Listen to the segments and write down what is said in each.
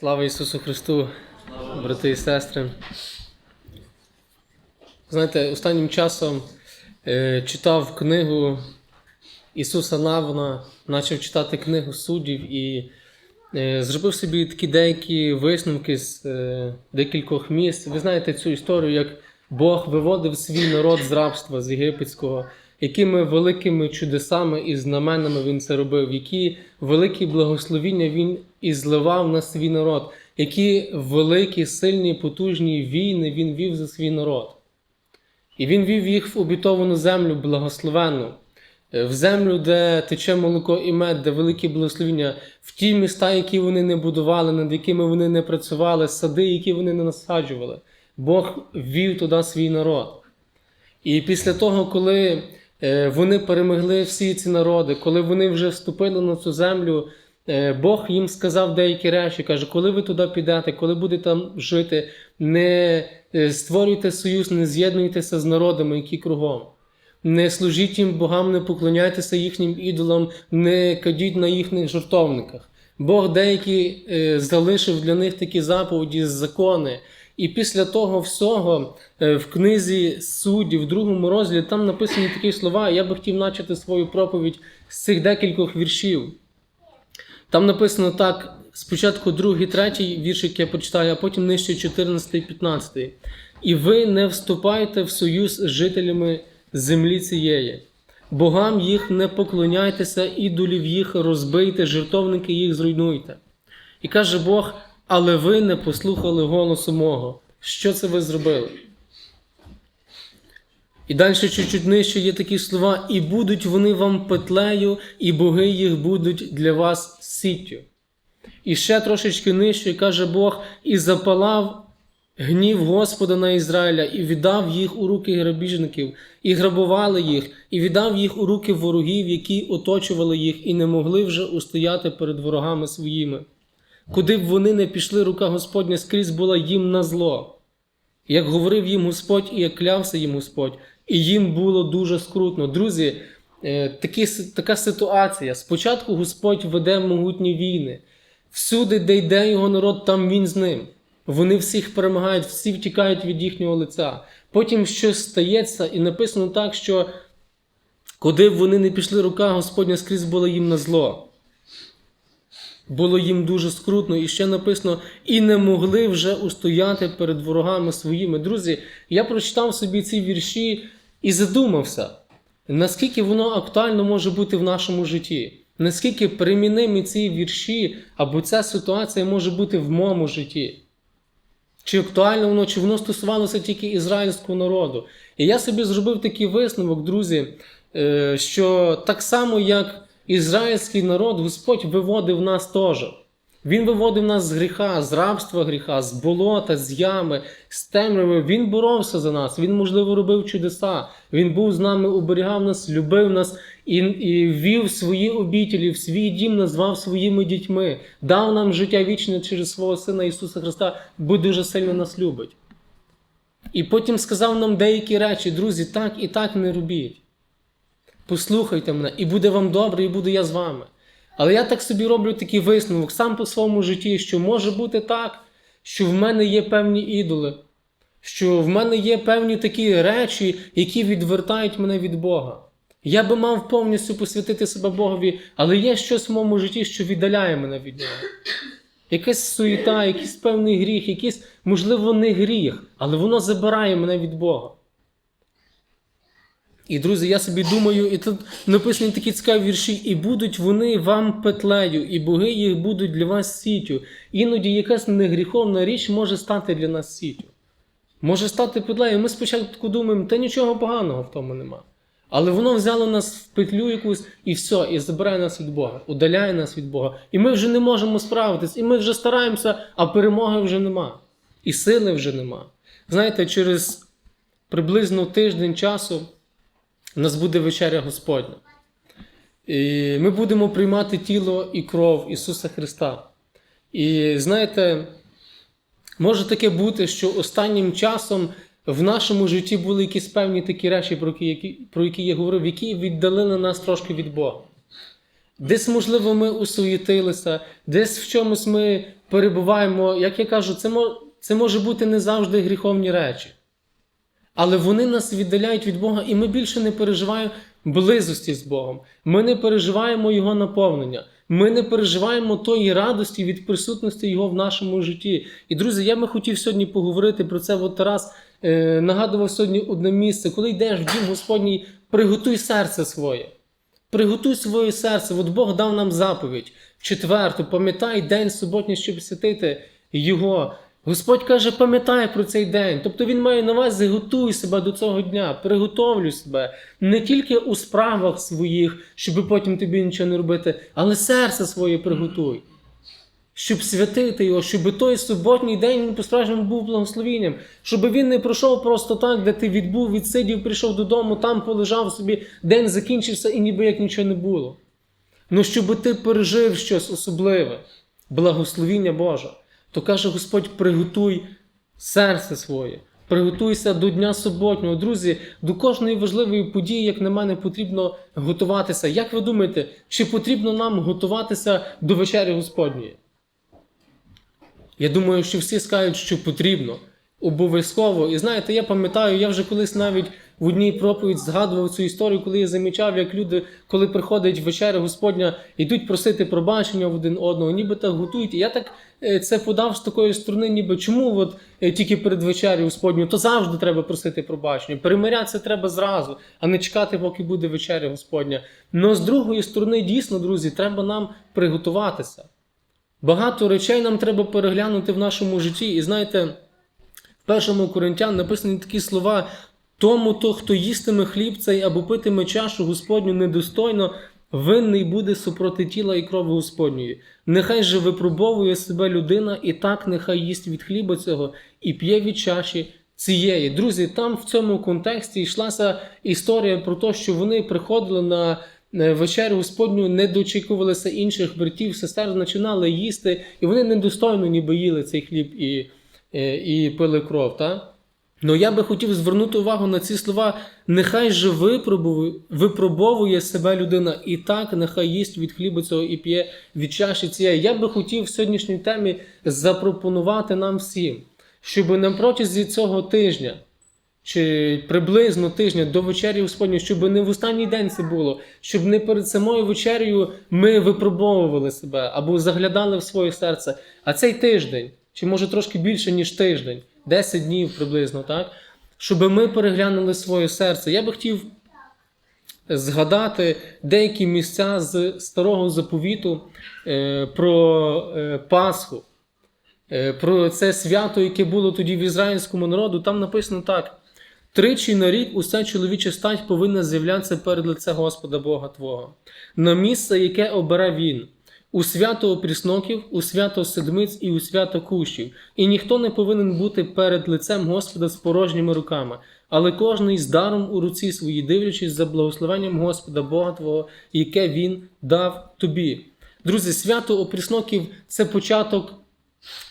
Слава Ісусу Христу, брати і сестри. Знаєте, останнім часом е, читав книгу Ісуса Навина, почав читати книгу суддів і е, зробив собі такі деякі висновки з е, декількох місць. Ви знаєте цю історію, як Бог виводив свій народ з рабства з єгипетського, якими великими чудесами і знаменами він це робив, які великі благословіння він і зливав на свій народ, які великі, сильні, потужні війни він вів за свій народ. І він вів їх в обітовану землю благословенну, е, в землю, де тече молоко і мед, де великі благословіння, в ті міста, які вони не будували, над якими вони не працювали, сади, які вони не насаджували. Бог вів туди свій народ. І після того, коли вони перемогли всі ці народи, коли вони вже вступили на цю землю, е, Бог їм сказав деякі речі, каже, коли ви туди підете, коли будете там жити, не е, створюйте союз, не з'єднуйтеся з народами, які кругом. Не служіть їм богам, не поклоняйтеся їхнім ідолам, не кадіть на їхніх жертовниках. Бог деякі е, залишив для них такі заповіді, закони. І після того всього е, в книзі суддів, в другому розділі, там написані такі слова. Я би хотів почати свою проповідь з цих декількох віршів. Там написано так: спочатку другий, третій віршик я почитаю, а потім нижче 14, 15. І ви не вступайте в союз з жителями землі цієї. Богам їх не поклоняйтеся, ідолів їх розбийте, жертовники їх зруйнуйте. І каже Бог: але ви не послухали голосу мого. Що це ви зробили? І далі чуть-чуть нижче є такі слова, і будуть вони вам петлею, і боги їх будуть для вас сіттю. І ще трошечки нижче каже Бог, і запалав гнів Господа на Ізраїля, і віддав їх у руки грабіжників, і грабували їх, і віддав їх у руки ворогів, які оточували їх, і не могли вже устояти перед ворогами своїми. Куди б вони не пішли, рука Господня скрізь була їм на зло. Як говорив їм Господь і як клявся їм Господь, і їм було дуже скрутно. Друзі, е, такі, така ситуація. Спочатку Господь веде могутні війни. Всюди, де йде його народ, там він з ним. Вони всіх перемагають, всі втікають від їхнього лиця. Потім щось стається, і написано так, що куди б вони не пішли, рука Господня скрізь була їм на зло. Було їм дуже скрутно, і ще написано, і не могли вже устояти перед ворогами своїми. Друзі, я прочитав собі ці вірші і задумався, наскільки воно актуально може бути в нашому житті, наскільки примінимі ці вірші або ця ситуація може бути в моєму житті. Чи актуально воно, чи воно стосувалося тільки ізраїльського народу. І я собі зробив такий висновок, друзі, е, що так само, як ізраїльський народ, Господь виводив нас теж. Він виводив нас з гріха, з рабства гріха, з болота, з ями, з темряви. Він боровся за нас, він, можливо, робив чудеса. Він був з нами, оберігав нас, любив нас і, і вів свої обітелі, в свій дім назвав своїми дітьми, дав нам життя вічне через свого Сина Ісуса Христа, бо дуже сильно нас любить. І потім сказав нам деякі речі, друзі, так і так не робіть. Послухайте мене, і буде вам добре, і буду я з вами. Але я так собі роблю такий висновок сам по своєму житті, що може бути так, що в мене є певні ідоли, що в мене є певні такі речі, які відвертають мене від Бога. Я би мав повністю посвятити себе Богові, але є щось в моєму житті, що віддаляє мене від нього. Якась суєта, якийсь певний гріх, якийсь, можливо, не гріх, але воно забирає мене від Бога. І, друзі, я собі думаю, і тут написані такі цікаві вірші, і будуть вони вам петлею, і боги їх будуть для вас сітю. Іноді якась негріховна річ може стати для нас сітю. Може стати петлею. Ми спочатку думаємо, та нічого поганого в тому нема. Але воно взяло нас в петлю якусь і все, і забирає нас від Бога, удаляє нас від Бога. І ми вже не можемо справитись, і ми вже стараємося, а перемоги вже нема. І сили вже нема. Знаєте, через приблизно тиждень часу у нас буде вечеря Господня. І Ми будемо приймати тіло і кров Ісуса Христа. І знаєте, може таке бути, що останнім часом в нашому житті були якісь певні такі речі, про які, я говорив, які віддалили нас трошки від Бога. Десь, можливо, ми усуєтилися, десь в чомусь ми перебуваємо. Як я кажу, це, це може бути не завжди гріховні речі. Але вони нас віддаляють від Бога, і ми більше не переживаємо близості з Богом. Ми не переживаємо Його наповнення. Ми не переживаємо тої радості від присутності Його в нашому житті. І, друзі, я би хотів сьогодні поговорити про це. От Тарас е, нагадував сьогодні одне місце. Коли йдеш в дім Господній, приготуй серце своє. Приготуй своє серце. От Бог дав нам заповідь. Четверту, пам'ятай день суботній, щоб святити Його. Господь каже, пам'ятай про цей день. Тобто Він має на увазі, готуй себе до цього дня, приготовлюй себе не тільки у справах своїх, щоб потім тобі нічого не робити, але серце своє приготуй. Щоб святити його, щоб той суботній день він по-справжньому був благословенням, щоб він не пройшов просто так, де ти відбув, відсидів, прийшов додому, там полежав собі, день закінчився і ніби як нічого не було. Ну, щоб ти пережив щось особливе, благословіння Боже, то каже Господь: приготуй серце своє, приготуйся до Дня суботнього. Друзі, до кожної важливої події, як на мене, потрібно готуватися. Як ви думаєте, чи потрібно нам готуватися до вечері Господньої? Я думаю, що всі скажуть, що потрібно. Обов'язково. І знаєте, я пам'ятаю, я вже колись навіть в одній проповідь згадував цю історію, коли я замічав, як люди, коли приходить вечеря Господня, йдуть просити пробачення в один одного, ніби так готують. І я так е, це подав з такої сторони, ніби чому от е, тільки перед вечерею Господню, то завжди треба просити пробачення. Перемирятися треба зразу, а не чекати, поки буде вечеря Господня. Но з другої сторони, дійсно, друзі, треба нам приготуватися. Багато речей нам треба переглянути в нашому житті. І знаєте, в першому Коринтян написані такі слова: тому то, хто їстиме хліб цей або питиме чашу Господню недостойно, винний буде супроти тіла і крови Господньої. Нехай же випробовує себе людина, і так нехай їсть від хліба цього і п'є від чаші цієї. Друзі, там в цьому контексті йшлася історія про те, що вони приходили на е, вечерю Господню, не дочікувалися інших братів, сестер, починали їсти, і вони недостойно ніби їли цей хліб і, і пили кров. Та? Ну я би хотів звернути увагу на ці слова. Нехай же випробує, випробовує себе людина, і так нехай їсть від хліба цього і п'є від чаші цієї. Я би хотів в сьогоднішній темі запропонувати нам всім, щоб на протязі цього тижня. Чи приблизно тижня до вечері Господньої, щоб не в останній день це було, щоб не перед самою вечерею ми випробовували себе або заглядали в своє серце. А цей тиждень, чи може трошки більше, ніж тиждень, 10 днів приблизно, так? Щоб ми переглянули своє серце. Я би хотів згадати деякі місця з старого заповіту е, про е, Пасху, е, про це свято, яке було тоді в ізраїльському народу. Там написано так. Тричі на рік уся чоловіча стать повинна з'являтися перед лице Господа Бога Твого, на місце, яке обере Він, у свято опрісноків, у свято седмиць і у свято кущів. І ніхто не повинен бути перед лицем Господа з порожніми руками, але кожний з даром у руці своїй, дивлячись за благословенням Господа Бога Твого, яке Він дав тобі. Друзі, свято опрісноків це початок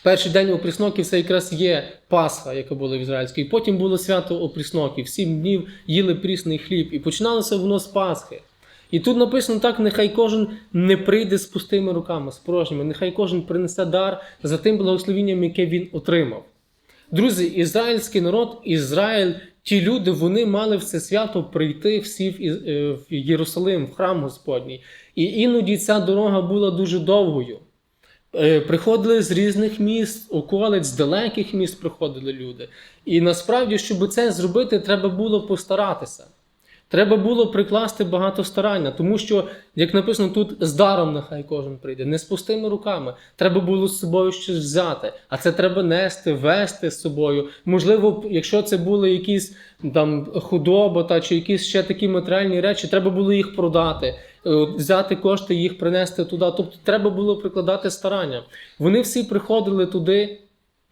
Перший день опрісноків це якраз є Пасха, яка була в Ізраїльській. Потім було свято опрісноків. Сім днів їли прісний хліб. І починалося воно з Пасхи. І тут написано так: нехай кожен не прийде з пустими руками, з порожніми, нехай кожен принесе дар за тим благословенням, яке він отримав. Друзі, ізраїльський народ, Ізраїль, ті люди, вони мали в це свято прийти всі в е, Єрусалим, в храм Господній. І іноді ця дорога була дуже довгою. Е, Приходили з різних міст, околиць, з далеких міст приходили люди. І насправді, щоб це зробити, треба було постаратися. Треба було прикласти багато старання, тому що, як написано тут, з даром нехай кожен прийде, не з пустими руками. Треба було з собою щось взяти, а це треба нести, вести з собою. Можливо, якщо це були якісь там худоба та чи якісь ще такі матеріальні речі, треба було їх продати, е, взяти кошти, їх принести туди. Тобто треба було прикладати старання. Вони всі приходили туди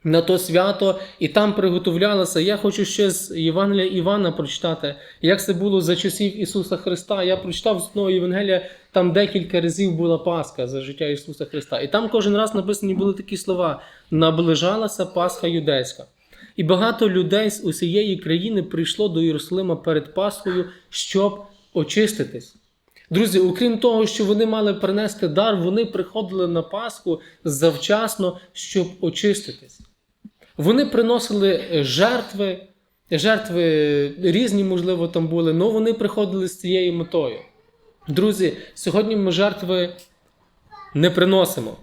на то свято і там приготовлялися. Я хочу ще з Євангелія Івана прочитати, як це було за часів Ісуса Христа. Я прочитав з одного Євангелія, там декілька разів була Пасха за життя Ісуса Христа. І там кожен раз написані були такі слова: наближалася Пасха юдейська. І багато людей з усієї країни прийшло до Єрусалима перед Пасхою, щоб очиститись. Друзі, окрім того, що вони мали принести дар, вони приходили на Пасху завчасно, щоб очиститись. Вони приносили е, жертви, жертви різні, можливо, там були, але вони приходили з цією метою. Друзі, сьогодні ми жертви не приносимо.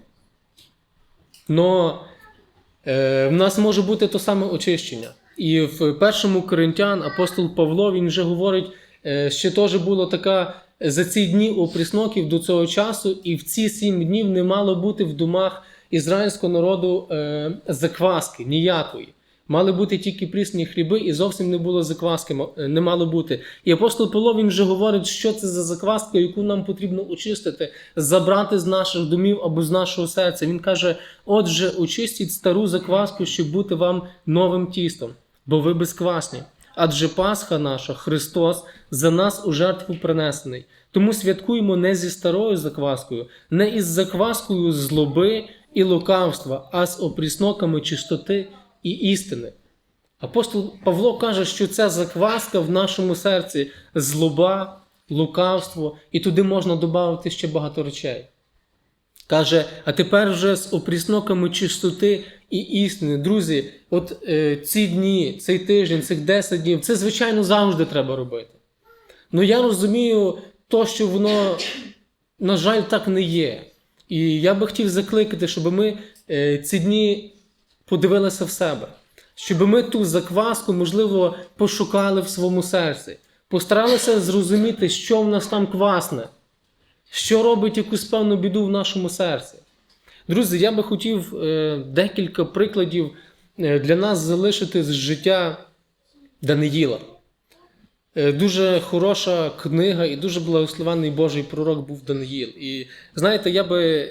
Но е, в нас може бути то саме очищення. І в першому Коринтян апостол Павло він вже говорить, е, ще теж було така за ці дні у опрісноків до цього часу, і в ці сім днів не мало бути в домах ізраїльського народу е, закваски ніякої. Мали бути тільки прісні хліби, і зовсім не було закваски, е, не мало бути. І апостол Павло він вже говорить, що це за закваска, яку нам потрібно очистити, забрати з наших домів або з нашого серця. Він каже: отже, очистіть стару закваску, щоб бути вам новим тістом, бо ви безквасні. Адже Пасха наша, Христос, за нас у жертву принесений. Тому святкуємо не зі старою закваскою, не із закваскою злоби і лукавства, а з опрісноками чистоти і істини. Апостол Павло каже, що ця закваска в нашому серці злоба, лукавство, і туди можна додати ще багато речей. Каже, а тепер вже з опрісноками чистоти і істини. Друзі, от е, ці дні, цей тиждень, цих 10 днів, це, звичайно, завжди треба робити. Ну я розумію то, що воно, на жаль, так не є. І я би хотів закликати, щоб ми е, ці дні подивилися в себе, щоб ми ту закваску, можливо, пошукали в своєму серці, постаралися зрозуміти, що в нас там квасне, що робить якусь певну біду в нашому серці. Друзі, я би хотів е, декілька прикладів е, для нас залишити з життя Даниїла. Е, Дуже хороша книга і дуже благословений Божий пророк був Даниїл. І знаєте, я би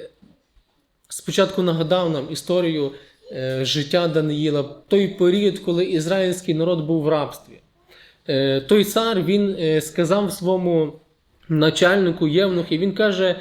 спочатку нагадав нам історію е, життя Даниїла, той період, коли ізраїльський народ був в рабстві. Е, той цар він сказав своєму начальнику Євнухі, він каже: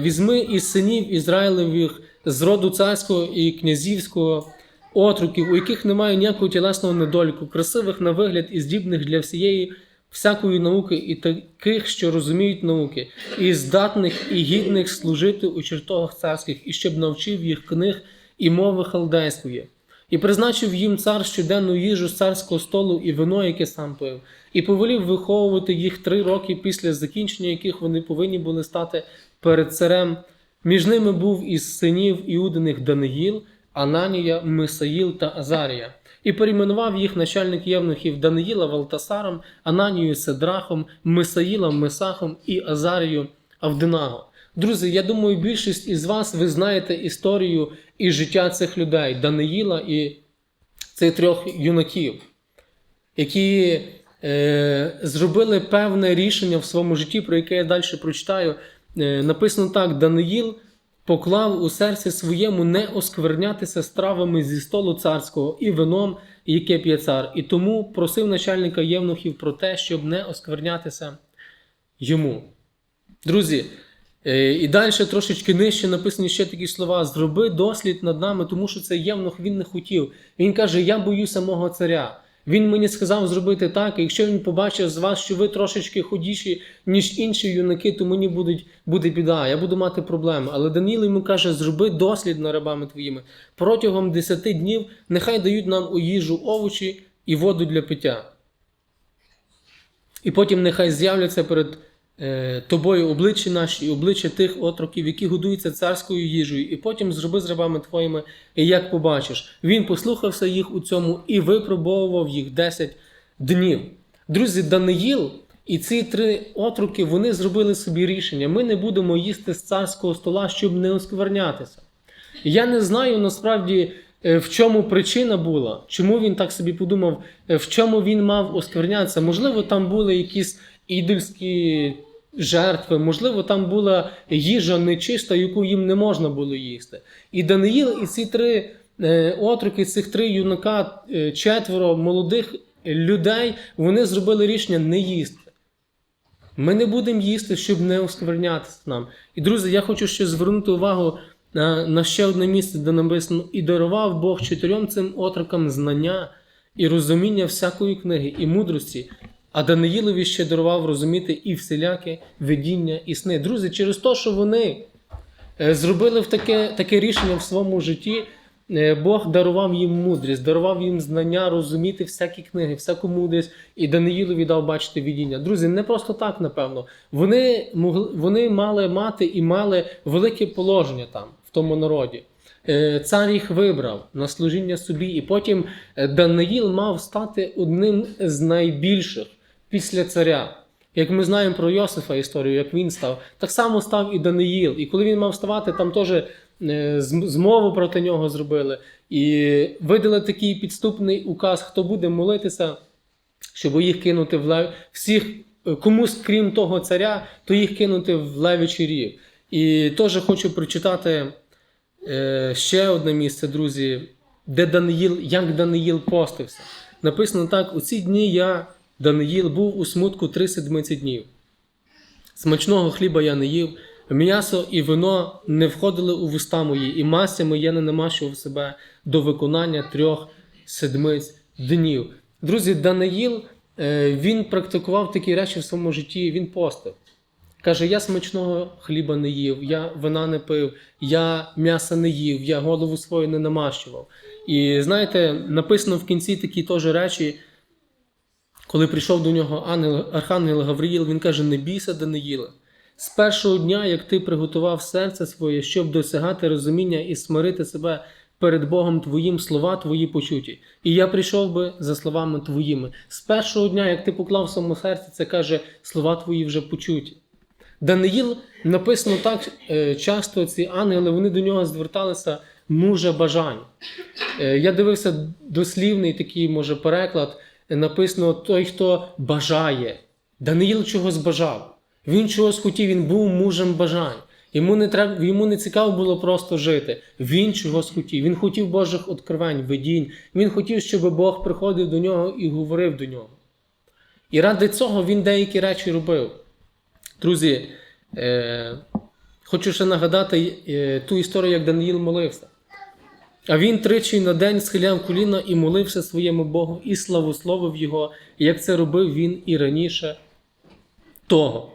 візьми із синів Ізраїлевих з роду царського і князівського отруків, у яких немає ніякого тілесного недоліку, красивих на вигляд і здібних для всієї всякої науки, і таких, що розуміють науки, і здатних і гідних служити у чертогах царських, і щоб навчив їх книг і мови халдейської. І призначив їм цар щоденну їжу з царського столу і вино, яке сам пив, і повелів виховувати їх три роки, після закінчення яких вони повинні були стати перед царем. Між ними був із синів Іудиних Даниїл, Ананія, Мисаїл та Азарія. І перейменував їх начальник євнухів Даниїла Валтасаром, Ананію Седрахом, Мисаїлом Месахом і Азарію Авдинаго. Друзі, я думаю, більшість із вас ви знаєте історію і життя цих людей Даниїла і цих трьох юнаків, які е, зробили певне рішення в своєму житті, про яке я далі прочитаю. Е, написано так: Даниїл поклав у серці своєму не осквернятися стравами зі столу царського і вином, яке п'є цар, і тому просив начальника євнухів про те, щоб не осквернятися йому. Друзі, е, і далі трошечки нижче написані ще такі слова: зроби дослід над нами, тому що це євнух він не хотів. Він каже: Я боюся мого царя. Він мені сказав зробити так, і якщо він побачив з вас, що ви трошечки худіші, ніж інші юнаки, то мені будуть, буде біда, я буду мати проблеми. Але Даніл йому каже: зроби дослід над рабами твоїми. Протягом 10 днів нехай дають нам у їжу овочі і воду для пиття. І потім нехай з'являться перед тобою обличчя наші обличчя тих отроків, які годуються царською їжею, і потім зроби з рабами твоїми, як побачиш. Він послухався їх у цьому і випробовував їх 10 днів. Друзі, Даниїл і ці три отруки вони зробили собі рішення: ми не будемо їсти з царського стола, щоб не осквернятися. Я не знаю насправді, е, в чому причина була, чому він так собі подумав, е, в чому він мав осквернятися. Можливо, там були якісь ідольські жертви, можливо, там була їжа нечиста, яку їм не можна було їсти. І Даниїл, і ці три е, отроки, цих три юнака, е, четверо молодих людей, вони зробили рішення не їсти. Ми не будемо їсти, щоб не осквернятися нам. І друзі, я хочу ще звернути увагу на, на ще одне місце, де написано: і дарував Бог чотирьом цим отрокам знання і розуміння всякої книги і мудрості, а Даниїлові ще дарував розуміти і всіляке видіння і сни. Друзі, через те, що вони е, зробили таке, таке рішення в своєму житті, е, Бог дарував їм мудрість, дарував їм знання, розуміти всякі книги, всяку мудрість, і Даниїлові дав бачити видіння. Друзі, не просто так, напевно. Вони, могли, вони мали мати і мали велике положення там, в тому народі. Е, Цар їх вибрав на служіння собі, і потім Даниїл мав стати одним з найбільших після царя. Як ми знаємо про Йосифа історію, як він став, так само став і Даниїл. І коли він мав ставати, там теж е, змову проти нього зробили. І видали такий підступний указ, хто буде молитися, щоб їх кинути в лев... всіх, е, комусь, крім того царя, то їх кинути в левічий рів. І теж хочу прочитати е, ще одне місце, друзі, де Даниїл, як Даниїл постився. Написано так: у ці дні я, Даниїл, був у смутку три седмиці днів. Смачного хліба я не їв, м'ясо і вино не входили у вуста мої, і мастя моє не намащував себе до виконання трьох седмиць днів. Друзі, Даниїл е, він практикував такі речі в своєму житті, він постив. Каже: я смачного хліба не їв, я вина не пив, я м'яса не їв, я голову свою не намащував. І знаєте, написано в кінці такі теж речі, коли прийшов до нього ангел, архангел Гавриїл, він каже: Не бійся, Даниїле. З першого дня, як ти приготував серце своє, щоб досягати розуміння і смирити себе перед Богом Твоїм, слова Твої почуті. І я прийшов би за словами Твоїми. З першого дня, як ти поклав в своєму серці, це каже, слова Твої вже почуті. Даниїл написано так е, часто, ці ангели вони до нього зверталися мужа бажань. Е, Я дивився дослівний такий, може, переклад. Написано той, хто бажає. Даниїл чогось бажав. Він чогось хотів, він був мужем бажань. Йому не треба, йому не цікаво було просто жити. Він чогось хотів. Він хотів Божих откровень, видінь. Він хотів, щоб Бог приходив до нього і говорив до нього. І ради цього він деякі речі робив. Друзі, е, хочу ще нагадати е, ту історію, як Даниїл молився. А він тричі на день схиляв коліна і молився своєму Богу, і славословив його, як це робив він і раніше того.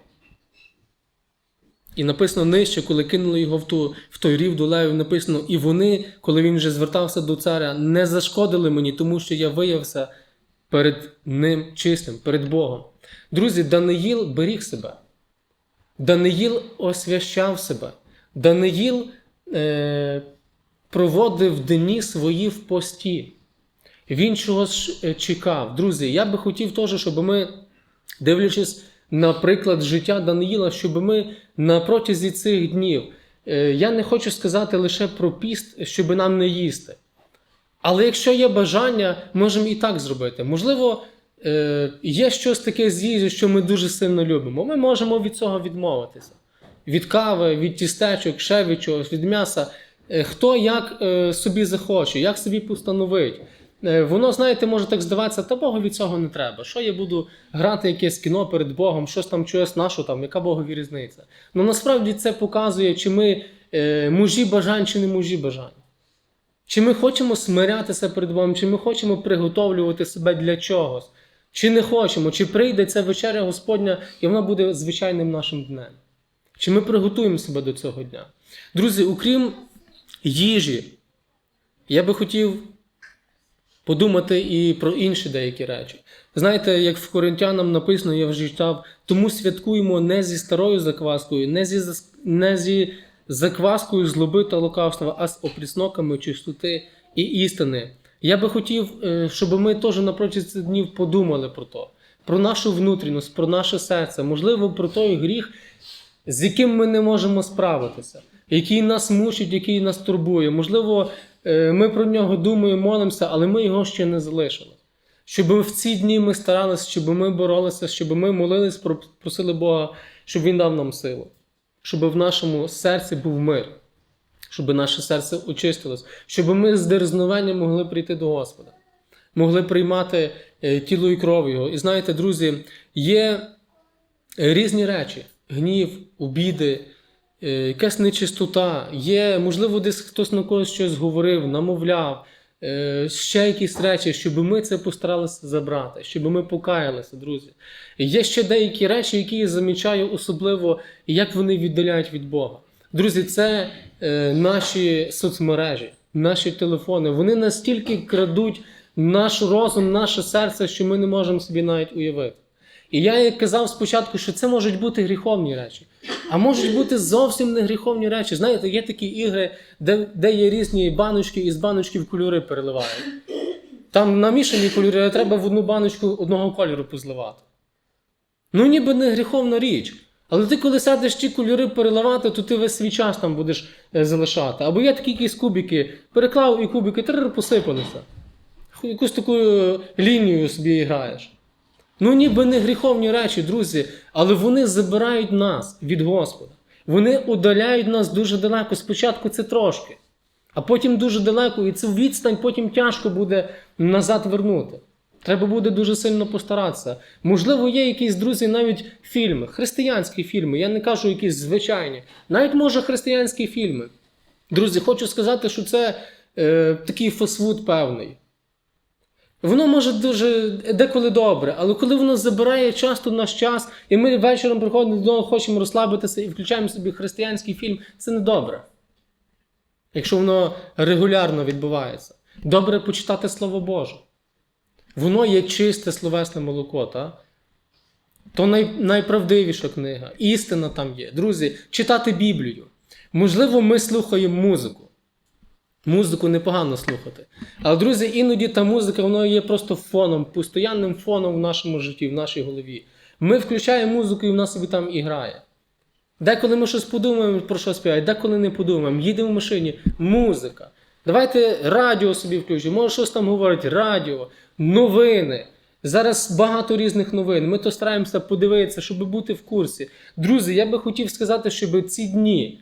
І написано нижче, коли кинули його в, ту, в той рів до левів, написано, і вони, коли він вже звертався до царя, не зашкодили мені, тому що я виявився перед ним чистим, перед Богом. Друзі, Даниїл беріг себе. Даниїл освящав себе. Даниїл е, проводив дні свої в пості. Він чогось е, чекав. Друзі, я би хотів теж, щоб ми, дивлячись на приклад життя Даниїла, щоб ми на протязі цих днів, е, я не хочу сказати лише про піст, щоб нам не їсти. Але якщо є бажання, можемо і так зробити. Можливо, е, є щось таке з їжі, що ми дуже сильно любимо. Ми можемо від цього відмовитися. Від кави, від тістечок, ще від чогось, від м'яса. Е, Хто як е, собі захоче, як собі постановить. Е, Воно, знаєте, може так здаватися, та Богу від цього не треба. Що я буду грати якесь кіно перед Богом, щось там чогось нашу, там, яка Богові різниця? Ну насправді це показує, чи ми мужі бажань, чи не мужі бажань. Чи ми хочемо смирятися перед Богом, чи ми хочемо приготовлювати себе для чогось, чи не хочемо, чи прийде ця вечеря Господня, і вона буде звичайним нашим днем. Чи ми приготуємо себе до цього дня? Друзі, окрім їжі, я би хотів подумати і про інші деякі речі. Знаєте, як в Коринтянам написано, я вже читав, тому святкуємо не зі старою закваскою, не зі, не зі закваскою злоби та лукавства, а з опрісноками чистоти і істини. Я би хотів, е, щоб ми теж на протязі цих днів подумали про то, про нашу внутрішність, про наше серце, можливо, про той гріх, з яким ми не можемо справитися, який нас мучить, який нас турбує. Можливо, е, ми про нього думаємо, молимося, але ми його ще не залишили. Щоб в ці дні ми старалися, щоб ми боролися, щоб ми молились, про- просили Бога, щоб Він дав нам силу, щоб в нашому серці був мир, щоб наше серце очистилось, щоб ми з дерзнуванням могли прийти до Господа, могли приймати е, тіло і кров Його. І знаєте, друзі, є різні речі: гнів, обіди, якась нечистота. Є, можливо, десь хтось на когось щось говорив, намовляв, е, ще якісь речі, щоб ми це постаралися забрати, щоб ми покаялися, друзі. Є ще деякі речі, які я замічаю особливо, як вони віддаляють від Бога. Друзі, це е, наші соцмережі, наші телефони. Вони настільки крадуть наш розум, наше серце, що ми не можемо собі навіть уявити. І я казав спочатку, що це можуть бути гріховні речі, а можуть бути зовсім не гріховні речі. Знаєте, є такі ігри, де, де є різні баночки, і з баночки в кольори переливають. Там намішані кольори, а треба в одну баночку одного кольору позливати. Ну, ніби не гріховна річ. Але ти, коли сядеш ті кольори переливати, то ти весь свій час там будеш е, залишати. Або є такі якісь кубики, переклав і кубики трр, посипалися. Якусь таку е, лінію собі граєш. Ну, ніби не гріховні речі, друзі, але вони забирають нас від Господа. Вони удаляють нас дуже далеко. Спочатку це трошки, а потім дуже далеко, і цю відстань потім тяжко буде назад вернути. Треба буде дуже сильно постаратися. Можливо, є якісь друзі, навіть фільми, християнські фільми. Я не кажу якісь звичайні, навіть може християнські фільми. Друзі, хочу сказати, що це е, такий фастфуд певний. Воно може дуже деколи добре, але коли воно забирає часто наш час, і ми вечором приходимо додому, хочемо розслабитися і включаємо собі християнський фільм, це не добре. Якщо воно регулярно відбувається. Добре почитати Слово Боже. Воно є чисте словесне молоко, та? то най, найправдивіша книга. Істина там є. Друзі, читати Біблію. Можливо, ми слухаємо музику. Музику непогано слухати. Але, друзі, іноді та музика вона є просто фоном, постоянним фоном в нашому житті, в нашій голові. Ми включаємо музику і вона собі там і грає. Деколи ми щось подумаємо, про що співають, деколи не подумаємо. Їдемо в машині, музика. Давайте радіо собі включимо. Може, щось там говорить, радіо, новини. Зараз багато різних новин. Ми то стараємося подивитися, щоб бути в курсі. Друзі, я би хотів сказати, щоб ці дні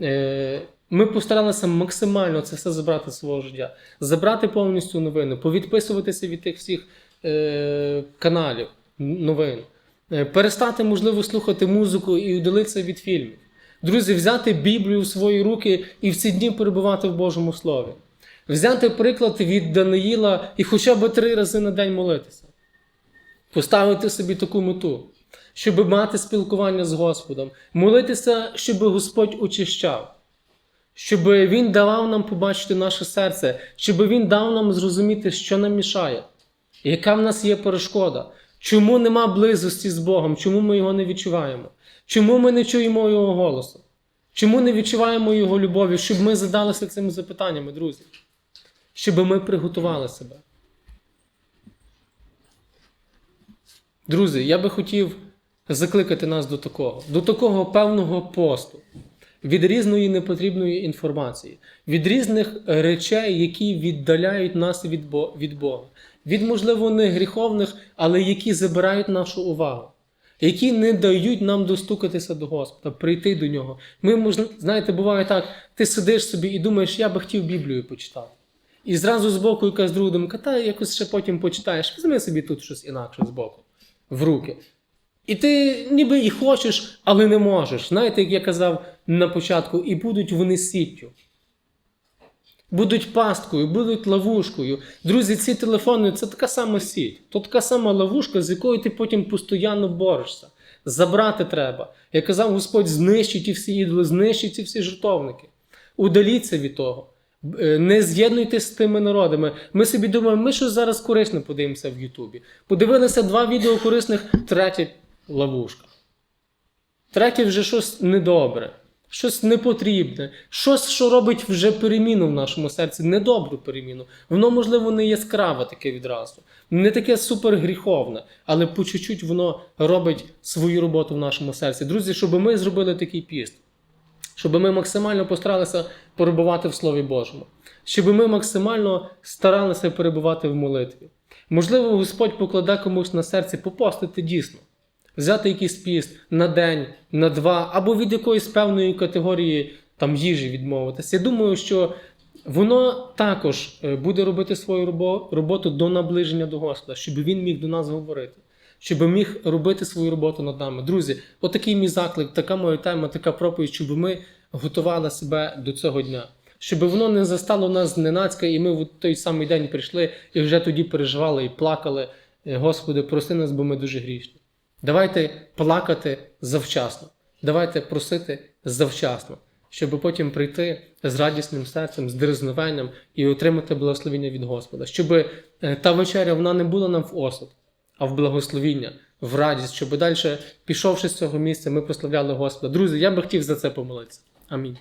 е, ми постаралися максимально це все забрати з свого життя, забрати повністю новини, повідписуватися від тих всіх е, каналів новин, е, перестати, можливо, слухати музику і удалитися від фільмів. Друзі, взяти Біблію в свої руки і в ці дні перебувати в Божому Слові. Взяти приклад від Даниїла і хоча б три рази на день молитися. Поставити собі таку мету, щоб мати спілкування з Господом, молитися, щоб Господь очищав, щоб Він давав нам побачити наше серце, щоб Він дав нам зрозуміти, що нам мішає, яка в нас є перешкода, чому нема близості з Богом, чому ми його не відчуваємо, чому ми не чуємо Його голосу, чому не відчуваємо Його любові, щоб ми задалися цими запитаннями, друзі, щоб ми приготували себе. Друзі, я би хотів закликати нас до такого, до такого певного посту від різної непотрібної інформації, від різних речей, які віддаляють нас від Бо- від Бога, від, можливо, не гріховних, але які забирають нашу увагу, які не дають нам достукатися до Господа, прийти до нього. Ми, знаєте, буває так, ти сидиш собі і думаєш, я би хотів Біблію почитати. І зразу збоку якась друга думка, та якось ще потім почитаєш, візьми собі тут щось інакше збоку, в руки. І ти ніби і хочеш, але не можеш. Знаєте, як я казав на початку, і будуть вони сіттю. Будуть пасткою, будуть ловушкою. Друзі, ці телефони це така сама сіть, то така сама ловушка, з якою ти потім постійно борешся. Забрати треба. Як казав Господь, знищить всі ідоли, знищить ці всі жертовники. Удаліться від того. Е, Не з'єднуйтесь з тими народами. Ми собі думаємо, ми що зараз корисне подивимося в Ютубі. Подивилися два відео корисних, третє ловушка. Третє вже щось недобре, щось непотрібне, щось, що робить вже переміну в нашому серці, недобру переміну. Воно, можливо, не яскраве таке відразу, не таке супергріховне, але по чуть-чуть воно робить свою роботу в нашому серці. Друзі, щоб ми зробили такий піст щоб ми максимально постаралися перебувати в Слові Божому, щоб ми максимально старалися перебувати в молитві. Можливо, Господь покладе комусь на серці попостити дійсно, взяти якийсь піст на день, на два, або від якоїсь певної категорії там, їжі відмовитися. Я думаю, що воно також е, буде робити свою роботу до наближення до Господа, щоб він міг до нас говорити. Щоб міг робити свою роботу над нами. Друзі, отакий мій заклик, така моя тема, така проповідь, щоб ми готували себе до цього дня. щоб воно не застало нас зненацька, і ми в той самий день прийшли і вже тоді переживали і плакали. «Е, Господи, прости нас, бо ми дуже грішні. Давайте плакати завчасно. Давайте просити завчасно, щоб потім прийти з радісним серцем, з дерзновенням і отримати благословення від Господа. Щоб е, та вечеря вона не була нам в осуд, а в благословіння, в радість, щоб далі, пішовши з цього місця, ми прославляли Господа. Друзі, я би хотів за це помолитися. Амінь.